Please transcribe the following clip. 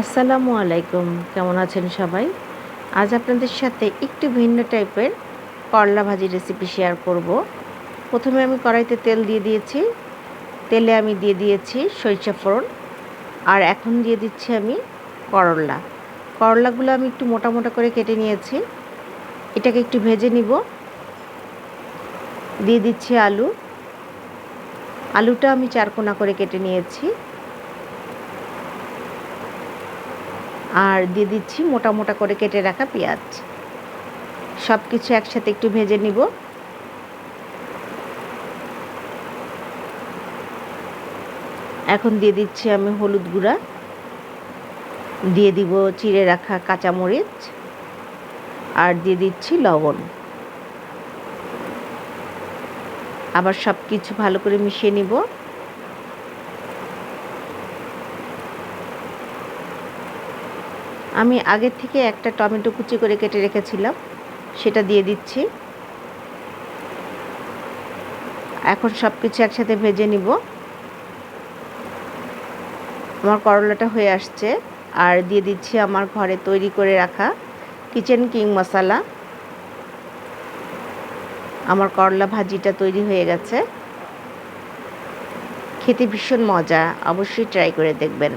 আসসালামু আলাইকুম। কেমন আছেন সবাই? আজ আপনাদের সাথে একটু ভিন্ন টাইপের করলা ভাজি রেসিপি শেয়ার করব। প্রথমে আমি কড়াইতে তেল দিয়ে দিয়েছি। তেলে আমি দিয়ে দিয়েছি সরিষা ফোড়ন। আর এখন দিয়ে দিচ্ছি আমি করলা। করলাগুলো আমি একটু মোটা মোটা করে কেটে নিয়েছি। এটাকে একটু ভেজে নিব। দিয়ে দিচ্ছি আলু। আলুটা আমি চারকোনা করে কেটে নিয়েছি। আর দিয়ে দিচ্ছি মোটা মোটা করে কেটে রাখা পেঁয়াজ। সব কিছু একসাথে একটু ভেজে নিব। এখন দিয়ে দিচ্ছি আমি হলুদ গুঁড়া। দিয়ে দিব চিড়ে রাখা কাঁচামরিচ। আর দিয়ে দিচ্ছি লবণ। আবার সব কিছু ভালো করে মিশিয়ে নিব। আমি আগের থেকে একটা টমেটো কুচি করে কেটে রেখেছিলাম, সেটা দিয়ে দিচ্ছি। এখন সব কিছু একসাথে ভেজে নিব। আমার করলাটা হয়ে আসছে, আর দিয়ে দিচ্ছি আমার ঘরে তৈরি করে রাখা কিচেন কিং মশলা। আমার করলা ভাজিটা তৈরি হয়ে গেছে। খেতে ভীষণ মজা, অবশ্যই ট্রাই করে দেখবেন।